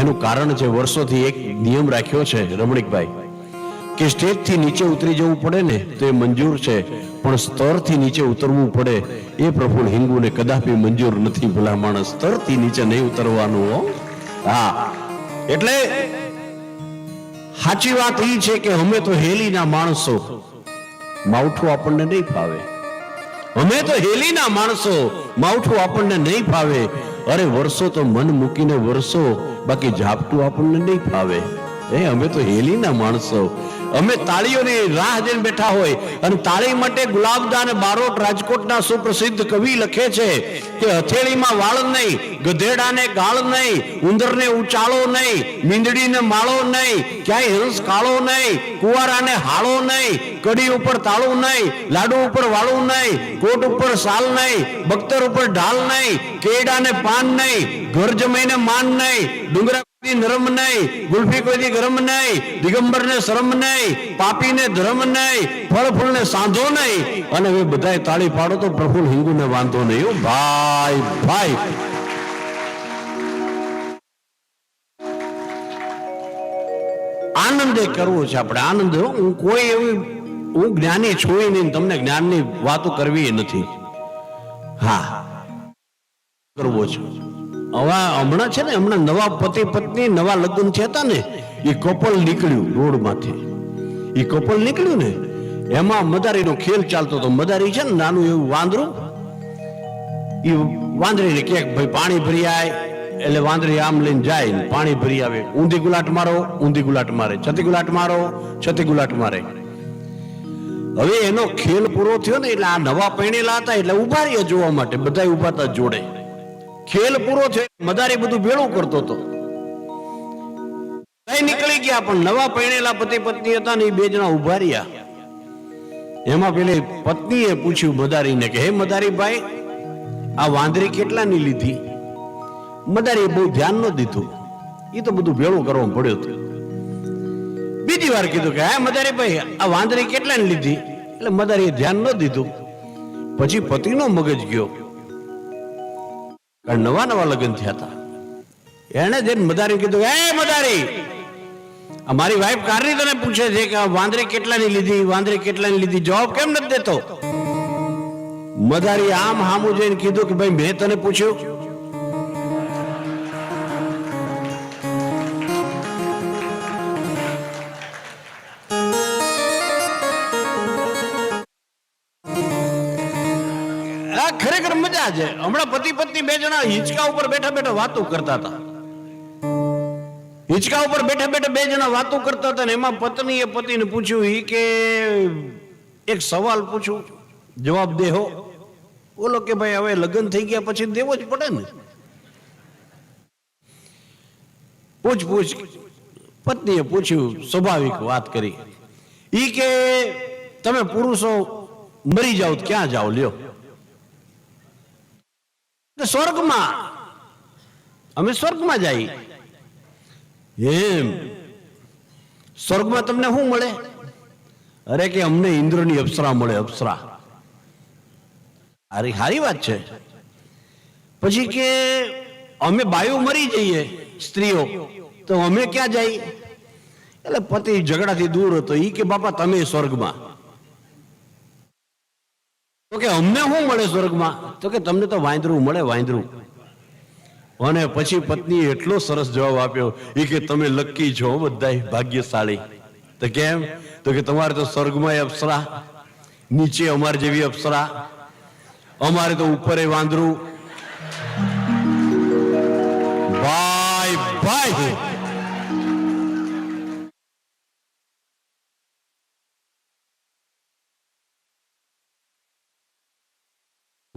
એનું કારણ છે વર્ષોથી એક નિયમ રાખ્યો છે રમણીકભાઈ, કે સ્ટેજથી નીચે ઉતરી જવું પડે ને તો એ મંજૂર છે, પણ સ્તરથી નીચે ઉતરવું પડે એ પ્રફુલ્લ હિંગુને કદાપી મંજૂર નથી ભલા માણસ. સ્તરથી નીચે નહીં ઉતરવાનું હો. હા. એટલે સાચી વાત એ છે કે અમે તો હેલીના માણસો. માવઠું આપણને નહીં ફાવે. અમે તો હેલીના માણસો. માવઠું આપણને નહીં ફાવે. અરે વર્ષો તો મન મૂકીને વર્ષો બાકી ઝાપટું આપણને નહીં ફાવે. એ અમે તો હેલીના માણસો. અમે તાળીઓની રાહ જોઈને બેઠા હોય. અને તાળી માટે ગુલાબદા બારોટ રાજકોટના સુપ્રસિદ્ધ કવિ લખે છે કે હથેળીમાં વાળ નહીં, ગધેડાને ગાળ નહીં, ઉંદરને ઉચાળો નહીં, મીંદડીને માળો નહીં, ક્યાંય હંસ કાળો નહીં, કુવારાને હાળો નહીં, કડી ઉપર તાળું નહીં, લાડુ ઉપર વાળું નહીં, કોટ ઉપર સાલ નહીં, બખ્તર ઉપર ઢાલ નહીં કેડાને પાન નહીં, ઘર જમીને માન નહીં, ડુંગરા નરમ નહીં, ગુલ્ફી કોઈ ગરમ નહીં દિગંબર ને શરમ નહીં પાપી ને ધર્મ નહીં ફળ ફૂલ ને સાંધો નહીં. અને હવે બધાય તાળી પાડો તો પ્રફુલ હિંગુ ને વાંધો નહીં. ભાઈ ભાઈ. આનંદ કરવો છે આપણે. આનંદ, હું કોઈ એવી, હું જ્ઞાની છું નહીં, તમને જ્ઞાનની વાતો કરવી નથી. હા. કરવો છે. હવે હમણાં છે ને, હમણાં નવા પતિ પત્ની, નવા લગ્ન થયા ને એ કપલ નીકળ્યું રોડમાંથી. એ કપલ નીકળ્યું ને, એમાં મદારીનો ખેલ ચાલતો હતો. મદારી છે ને, નાનું એવું વાંદરું. એ વાંદરીને કે, ભાઈ, પાણી ભરી આય. એટલે વાંદરી આમ લઈને જાય પાણી ભરી આવે. ઊંધી ગુલાટ મારો, ઊંધી ગુલાટ મારે. છતી ગુલાટ મારો, છતી ગુલાટ મારે. હવે એનો ખેલ પૂરો થયો ને, એટલે આ નવા પૈણેલા હતા, એટલે ઊભા રહ્યા જોવા માટે બધા ઊભા હતા જોડે. ખેલ પૂરો થયો મદારી બધું ભેળું કરતો હતો. નીકળી ગયા, પણ નવા પરણેલા પતિ પત્ની હતા ને એ બે જણા ઊભા રહ્યા. એમાં પેલી પત્નીએ પૂછ્યું મદારીને કે, હે મદારી ભાઈ આ વાંદરી કેટલાની લીધી? મદારીએ બહુ ધ્યાન ન દીધું. એ તો બધું ભેળું કરવું પડ્યું હતું. બીજી વાર કીધું કે, હા મદારી ભાઈ આ વાંદરી કેટલાની લીધી? એટલે મદારીએ ધ્યાન ન દીધું. પછી પતિનો મગજ ગયો. કારણ નવા નવા લગ્ન થયા હતા. એણે જઈને મદારી કીધું, એ મદારી મારી વાઈફ કારની તને પૂછે છે કે વાંદરી કેટલાની લીધી, વાંદરે કેટલાની લીધી? જવાબ કેમ નથી દેતો? મદારી આમ હામું જઈને કીધું કે, ભાઈ, મેં તને પૂછ્યું ખરેખર છે. હમણાં પતિ પત્ની બે જણા હિંચકા ઉપર બેઠા બેઠા વાતો કરતા હતા. હિંચકા ઉપર બેઠા બેઠા બે જણા વાતો કરતા હતા ને એમાં પત્નીએ પતિને પૂછ્યું, ઈ કે એક સવાલ પૂછું. જવાબ દેહો બોલો કે ભાઈ, હવે લગ્ન થઈ ગયા પછી દેવો જ પડે ને. પૂછ પૂછ. પત્નીએ પૂછ્યું, સ્વાભાવિક વાત કરી. ઈ કે તમે પુરુષો મરી જાઓ ક્યાં જાઓ? લ્યો. સ્વર્ગમાં. અમે સ્વર્ગમાં જઈએ એમ. સ્વર્ગમાં તમને શું મળે? અરે કે અમને ઇન્દ્રની અપ્સરા મળે, અપ્સરા. અરે સારી વાત છે. પછી કે અમે બાયુ મરી જઈએ, સ્ત્રીઓ. તો અમે ક્યાં જઈએ એટલે પતિ ઝઘડાથી દૂર હતો. એ કે, બાપા, તમે સ્વર્ગમાં. તો કે અમને શું મળે સ્વર્ગમાં? તો કે તમને તો વાંદરું મળે વાંદરું. અને પછી પત્નીએ એટલો સરસ જવાબ આપ્યો એ કે તમે લક્કી છો બધા ભાગ્યશાળી. તો કેમ? તો કે તમારે તો સ્વર્ગમાં અપ્સરા, નીચે અમાર જેવી અપ્સરા. અમારે તો ઉપર વાંદરું. ભાઈ ભાઈ!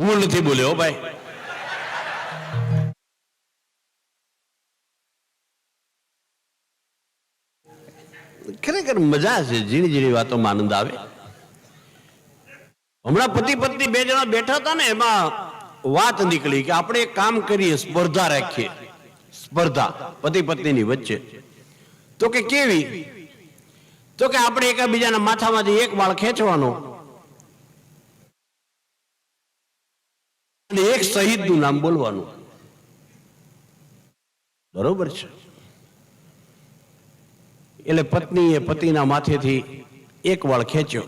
હું નથી બોલ્યો ભાઈ. ખરેખર મજા છે, ઝીણી ઝીણી વાતોમાં આનંદ આવે. હમણાં પતિ પત્ની બે જણા બેઠા હતા ને, એમાં વાત નીકળી કે આપણે એક કામ કરીએ, સ્પર્ધા રાખીએ. સ્પર્ધા, પતિ પત્નીની વચ્ચે. તો કે કેવી? તો કે આપણે એકબીજાના માથામાંથી એક વાળ ખેંચવાનો. અને એક શહીદનું નામ બોલવાનું. બરોબર છે. એટલે પત્નીએ પતિના માથેથી એક વાળ ખેંચ્યો.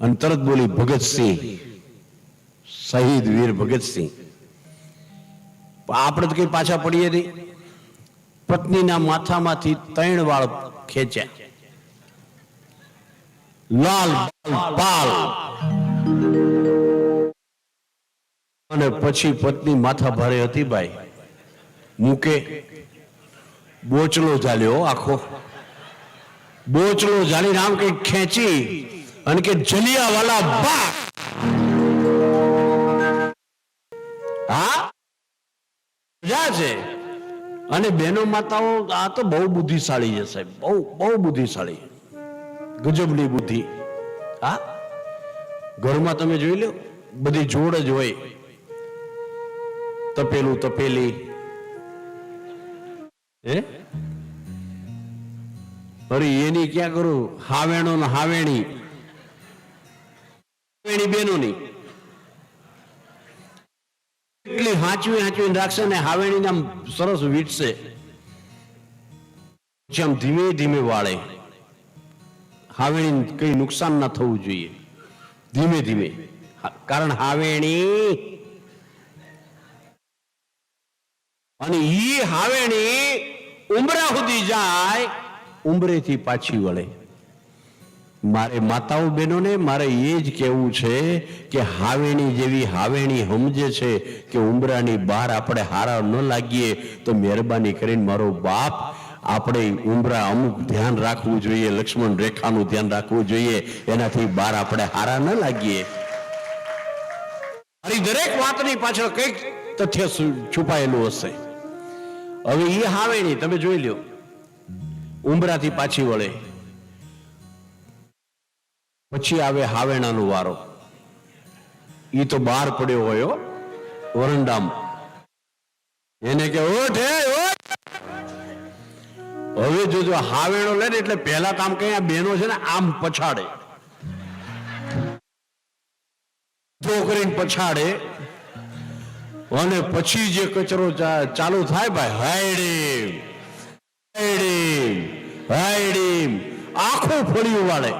અને તરત બોલી ભગતસિંહ. શહીદ વીર ભગતસિંહ. આપણે તો કઈ પાછા પડીએ નહીં. પત્નીના માથામાંથી ત્રણ વાળ ખેંચ્યા. લાલ બાલ પાલ અને પછી પત્ની માથા ભારે હતી ભાઈ. મૂકે. બોચલો ઝાલ્યો આખો. બોચલો ઝાલી આમ કઈ ખેંચી અને કે જલિયા વાલા બા છે. અને બેનો માતાઓ, આ તો બહુ બુદ્ધિશાળી છે સાહેબ. બહુ બહુ બુદ્ધિશાળી. ગજબની બુદ્ધિ. હા? ઘરમાં તમે જોઈ લો, બધી જોડ જ હોય. તપેલું, તપેલી. હે? એની ક્યાં કરું? હાવેણો ને હાવેણી. હાવેણી બેનોની. એટલી હાંચવી હાંચવીને રાખશે ને હાવેણી આમ સરસ વીટશે. આમ ધીમે ધીમે વાળે. હાવેણી કઈ નુકસાન ના થવું જોઈએ. ધીમે ધીમે. કારણ હાવેણી અને ઈ હાવેણી ઉમરા સુધી જાય, ઉમરેથી પાછી વળે. મારે માતાઓ બહેનોને, મારે એ જ કહેવું છે કે હાવેણી જેવી હાવેણી સમજે છે કે ઉમરાની બહાર આપણે હારા ન લાગીએ, તો મહેરબાની કરીને મારો બાપ આપણે ઉમરા અમુક ધ્યાન રાખવું જોઈએ, લક્ષ્મણ રેખાનું ધ્યાન રાખવું જોઈએ, એનાથી બહાર આપણે હારા ન લાગીએ. મારી દરેક વાતની પાછળ કંઈક તથ્ય છુપાયેલું હશે. હવે એ હાવેણી, તમે જોઈ લ્યો. ઉમરાથી પાછી વળે. પછી આવે હાવેણાનો વારો. એ તો બહાર પડ્યો હોય વરંડામાં. એને કે ઓઠ હવે જોજો હાવેણો લે એટલે પહેલા કામ કઈ આ બેનો છે ને, આમ પછાડે. છોકરીને કરીને પછાડે. અને પછી જે કચરો ચાલુ થાય ભાઈ, હાયડીમ હાયડીમ હાયડીમ. આખું ફળિયું વાળે.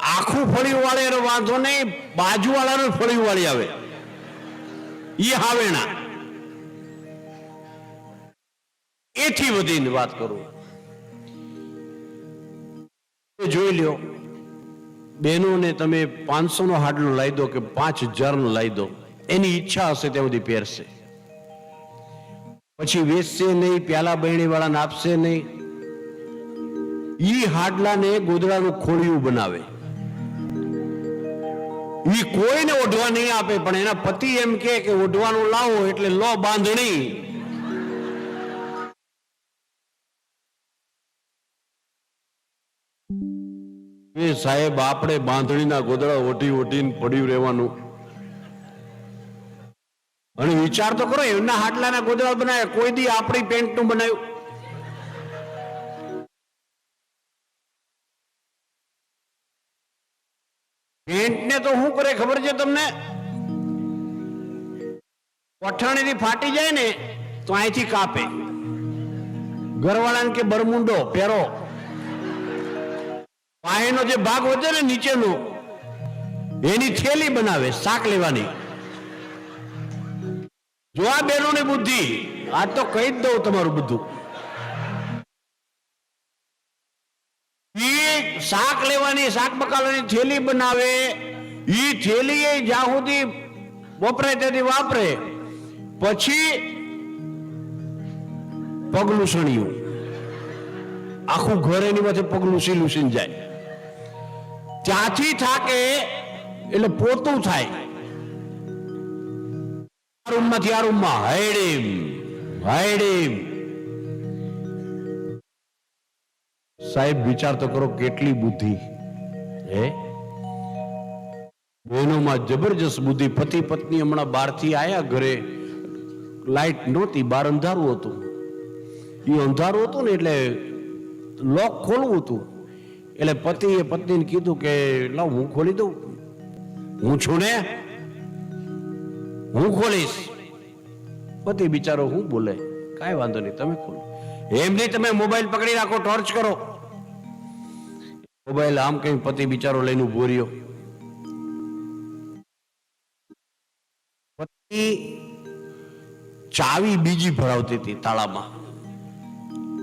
આખું ફળિયું વાળે એનો વાંધો નહીં બાજુ વાળાનું ફળિયું વાળી આવે. ઈ હાવેણા. એથી વધીને વાત કરું. જોઈ લ્યો. બહેનોને તમે પાંચસો નો હાડલો લાવી દો કે પાંચ હજાર નો લાવી દો. એની ઈચ્છા હશે તે સુધી પહેરશે. પછી વેચશે નહીં, પ્યાલા બહેણી વાળાને આપશે નહીં. ઈ હાડલાને ગોદડાનું ખોળિયું બનાવે. ઈ કોઈને ઓઢવા નહીં આપે, પણ એના પતિ એમ કે ઓઢવાનું લાવો એટલે લો બાંધણી. સાહેબ, આપણે બાંધણીના ગોદડા ઓઢી ઓઢીને પડ્યું રહેવાનું. અને વિચાર તો કરો, એમના હાટલાના ગોદડા બનાવ્યા, કોઈ દી આપણી પેન્ટનું બનાવ્યું. પેન્ટ ને તો શું કરે ખબર છે તમને? પઠાણીથી ફાટી જાય ને, તો અહીંથી કાપે. ઘરવાળાને કે બરમુંડો, પહેરો. પાયેનો જે ભાગ વધે ને નીચેનો, એની થેલી બનાવે, શાક લેવાની. જો આ બહેનોની બુદ્ધિ, આજ તો કહી જ દઉં તમારું બધું. ઈ શાક લેવાની, શાક બકાલાની થેલી બનાવે. ઈ થેલી એ જ્યાં સુધી વપરાય તેથી વાપરે. પછી પગલું સણિયું. આખું ઘર એની માથે પગલું સીલું સીન જાય. ત્યાંથી થાકે એટલે પોતું થાય. આ રૂમમાંથી આ રૂમમાં હાયડીમ હાયડીમ સાહેબ, વિચાર તો કરો કેટલી બુદ્ધિ. હે? બહેનોમાં જબરજસ્ત બુદ્ધિ. પતિ પત્ની હમણાં બહારથી આવ્યા ઘરે. લાઇટ નહોતી, બહાર અંધારું હતું. એ અંધારું હતું ને એટલે લોક ખોલવું હતું. એટલે પતિએ પત્નીને કીધું કે, લાવ હું ખોલી દઉં. હું છું ને હું ખોલીશ. પતિ બિચારો હું બોલે. કાંઈ વાંધો નહીં, તમે ખોલો. એમ નહીં તમે મોબાઈલ પકડી રાખો ટોર્ચ કરો. મોબાઈલ આમ કઈ પતિ બિચારો લઈને ઊભો રહ્યો. પતિ ચાવી બીજી ભરાવતી હતી તાળામાં.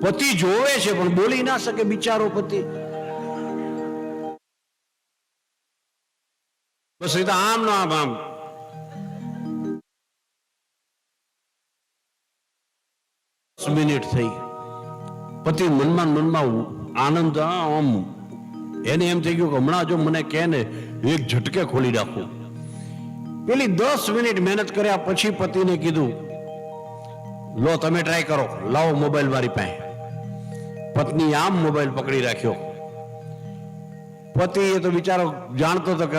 પતિ જોવે છે, પણ બોલી ના શકે બિચારો પતિ. બસ એ તો આમ ના આમ આમ. દસ મિનિટ થઈ. પતિ મનમાં મનમાં આનંદ આમ. એને એમ થઈ ગયું કે હમણાં જો મને કહે ને, એક ઝટકે ખોલી નાખું પેલી દસ મિનિટ મહેનત કર્યા પછી પતિને કીધું, લો, તમે ટ્રાય કરો. લાવો મોબાઈલ મારી પાસે. પત્ની આમ મોબાઈલ પકડી રાખ્યો. પતિ એ તો બિચારો જાણતો હતો કે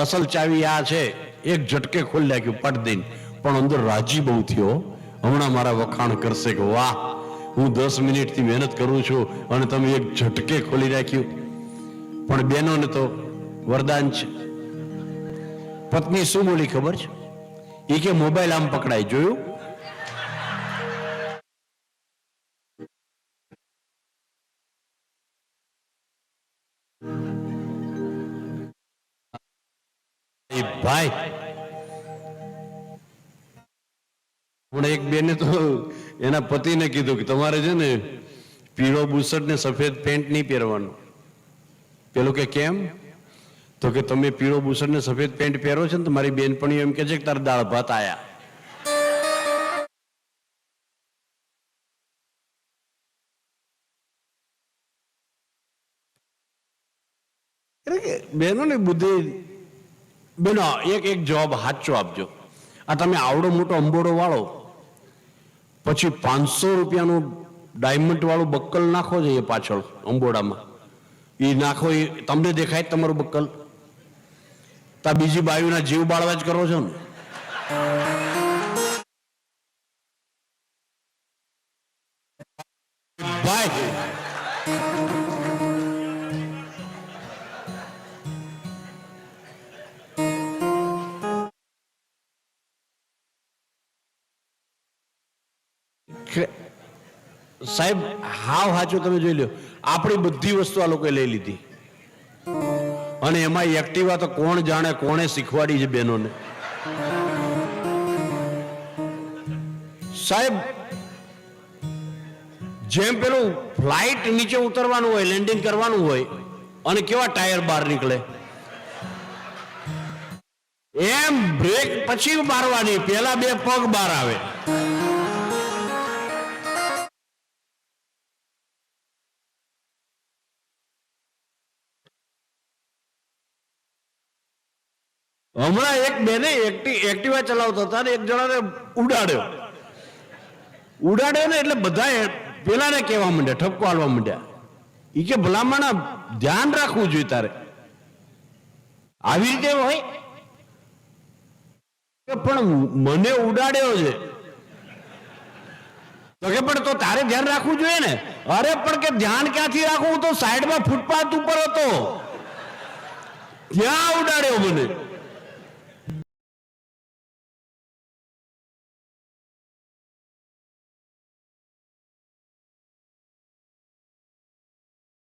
અસલ ચાવી આ છે. એક ઝટકે ખોલી નાખ્યું, પટ દઈને. પણ અંદર રાજી બહુ થયો. હમણાં મારા વખાણ કરશે કે વાહ, હું દસ મિનિટથી મહેનત કરું છું અને તમે એક ઝટકે ખોલી રાખ્યું. પણ બહેનોને તો વરદાન છે. પત્ની શું બોલી ખબર છે? એ કે મોબાઈલ આમ પકડાય, જોયું? ભાઈ પણ એક બેને તો એના પતિને કીધું કે તમારે છે ને પીળો બુસટ ને સફેદ પેન્ટ નહીં પહેરવાનું. પેલું કે કેમ? તો કે તમે પીળો બુસટ ને સફેદ પેન્ટ પહેરો છો ને તો મારી બેનપણીઓ એમ કે છે કે તારા દાળ ભાત આયા. કે બહેનોની બુદ્ધિ બેનો, એક એક જવાબ સાચો આપજો. આ તમે આવડો મોટો અંબોડો વાળો પછી પાંચસો રૂપિયાનું ડાયમંડવાળું બક્કલ નાખો છે એ પાછળ, અંબોડામાં. એ નાખો એ તમને દેખાય તમારું બક્કલ. તા બીજી બાયુના જીવ બાળવા જ કરો છો ને. હાવ હાચું તમે જોઈ લો આપણી બધી વસ્તુ આ લોકોએ લઈ લીધી. અને એમાં એક્ટિવા તો કોણ જાણે, કોણે શીખવાડી છે બહેનોને. સાહેબ, જેમ પેલું ફ્લાઇટ નીચે ઉતરવાનું હોય, લેન્ડિંગ કરવાનું હોય, અને કેવા ટાયર બહાર નીકળે? એમ બ્રેક પછી મારવાની પેલા બે પગ બહાર આવે. હમણાં એક બેને એક્ટિ- એક્ટિવા ચલાવતા હતા એક જણાને ઉડાડ્યો. ઉડાડ્યો ને એટલે બધા પેલાને કહેવા માંડ્યા, ઠપકો હાલવા માંડ્યા. એ કે ભલામણ ધ્યાન રાખવું જોઈએ તારે. આવી રીતે હોય? પણ મને ઉડાડ્યો છે. તો કે પણ તો તારે ધ્યાન રાખવું જોઈએ ને? અરે પણ કે ધ્યાન ક્યાંથી રાખવું? તો સાઈડમાં ફૂટપાથ ઉપર હતો. ત્યાં ઉડાડ્યો મને?